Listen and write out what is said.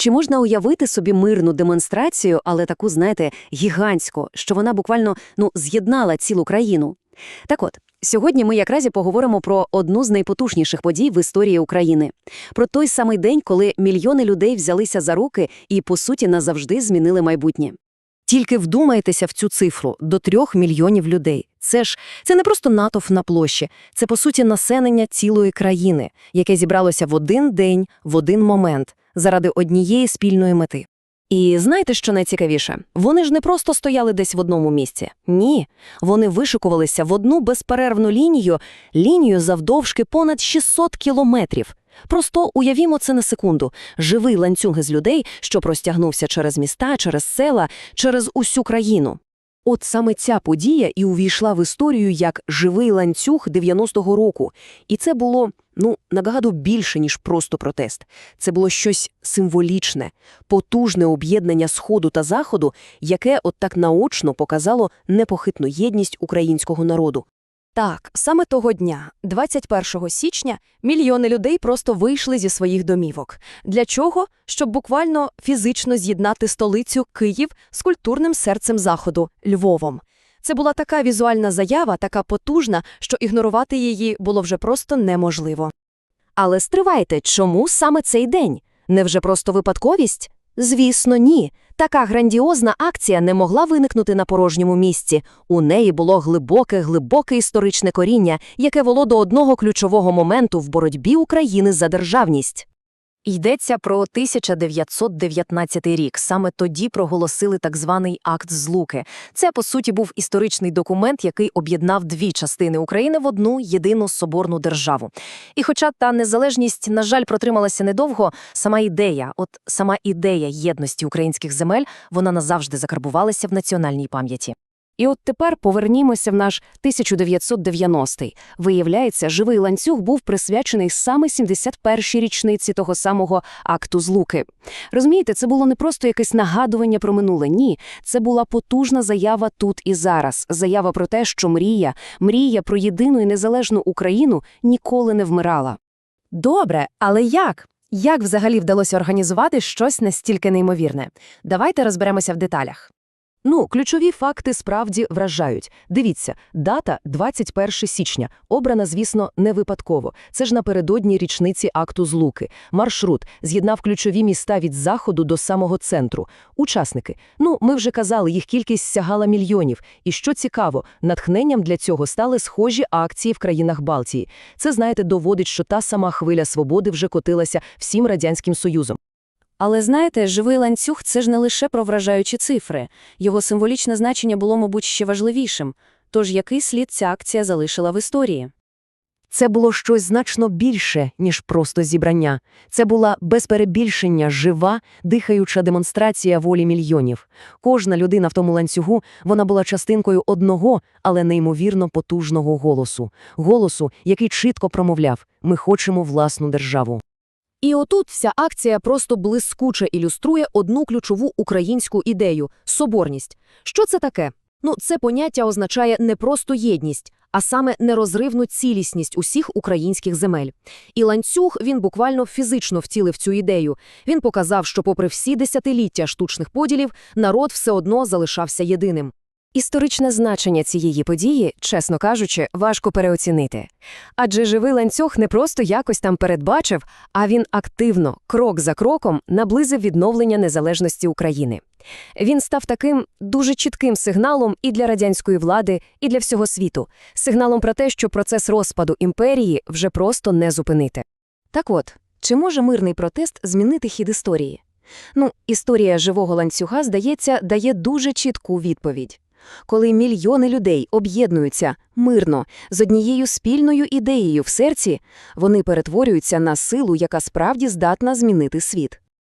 Чи можна уявити собі мирну демонстрацію, але таку, знаєте, гігантську, що вона буквально ну, з'єднала цілу країну? Так от, сьогодні ми якраз і поговоримо про одну з найпотужніших подій в історії України. Про той самий день, коли мільйони людей взялися за руки і, по суті, назавжди змінили майбутнє. Тільки вдумайтеся в цю цифру – до трьох мільйонів людей. Це ж це не просто натовп на площі, це, по суті, населення цілої країни, яке зібралося в один день, в один момент, заради однієї спільної мети. І знаєте, що найцікавіше? Вони ж не просто стояли десь в одному місці. Ні, вони вишикувалися в одну безперервну лінію, лінію завдовжки понад 600 кілометрів. Просто уявімо це на секунду. Живий ланцюг із людей, що простягнувся через міста, через села, через усю країну. От саме ця подія і увійшла в історію як живий ланцюг 90-го року. І це було, ну, набагато більше, ніж просто протест. Це було щось символічне, потужне об'єднання Сходу та Заходу, яке от так наочно показало непохитну єдність українського народу. Так, саме того дня, 21 січня, мільйони людей просто вийшли зі своїх домівок. Для чого? Щоб буквально фізично з'єднати столицю Київ з культурним серцем Заходу – Львовом. Це була така візуальна заява, така потужна, що ігнорувати її було вже просто неможливо. Але стривайте, чому саме цей день? Невже просто випадковість? Звісно, ні. Така грандіозна акція не могла виникнути на порожньому місці. У неї було глибоке-глибоке історичне коріння, яке вело до одного ключового моменту в боротьбі України за державність. Йдеться про 1919 рік. Саме тоді проголосили так званий акт злуки. Це, по суті, був історичний документ, який об'єднав дві частини України в одну єдину соборну державу. І хоча та незалежність, на жаль, протрималася недовго, сама ідея, от сама ідея єдності українських земель, вона назавжди закарбувалася в національній пам'яті. І от тепер повернімося в наш 1990-й. Виявляється, живий ланцюг був присвячений саме 71-й річниці того самого акту злуки. Розумієте, це було не просто якесь нагадування про минуле. Ні, це була потужна заява тут і зараз. Заява про те, що мрія, мрія про єдину і незалежну Україну ніколи не вмирала. Добре, але як? Як взагалі вдалося організувати щось настільки неймовірне? Давайте розберемося в деталях. Ну, ключові факти справді вражають. Дивіться, дата 21 січня. Обрана, звісно, не випадково. Це ж напередодні річниці акту злуки. Маршрут з'єднав ключові міста від заходу до самого центру. Учасники. Ну, ми вже казали, їх кількість сягала мільйонів. І що цікаво, натхненням для цього стали схожі акції в країнах Балтії. Це, знаєте, доводить, що та сама хвиля свободи вже котилася всім Радянським Союзом. Але знаєте, живий ланцюг – це ж не лише про вражаючі цифри. Його символічне значення було, мабуть, ще важливішим. Тож який слід ця акція залишила в історії? Це було щось значно більше, ніж просто зібрання. Це була без перебільшення жива, дихаюча демонстрація волі мільйонів. Кожна людина в тому ланцюгу, вона була частинкою одного, але неймовірно потужного голосу. Голосу, який чітко промовляв «Ми хочемо власну державу». І отут вся акція просто блискуче ілюструє одну ключову українську ідею – соборність. Що це таке? Ну, це поняття означає не просто єдність, а саме нерозривну цілісність усіх українських земель. І ланцюг, він буквально фізично втілив цю ідею. Він показав, що попри всі десятиліття штучних поділів, народ все одно залишався єдиним. Історичне значення цієї події, чесно кажучи, важко переоцінити. Адже живий ланцюг не просто якось там передбачив, а він активно, крок за кроком, наблизив відновлення незалежності України. Він став таким дуже чітким сигналом і для радянської влади, і для всього світу, сигналом про те, що процес розпаду імперії вже просто не зупинити. Так от, чи може мирний протест змінити хід історії? Ну, історія живого ланцюга, здається, дає дуже чітку відповідь. Коли мільйони людей об'єднуються мирно з однією спільною ідеєю в серці, вони перетворюються на силу, яка справді здатна змінити світ.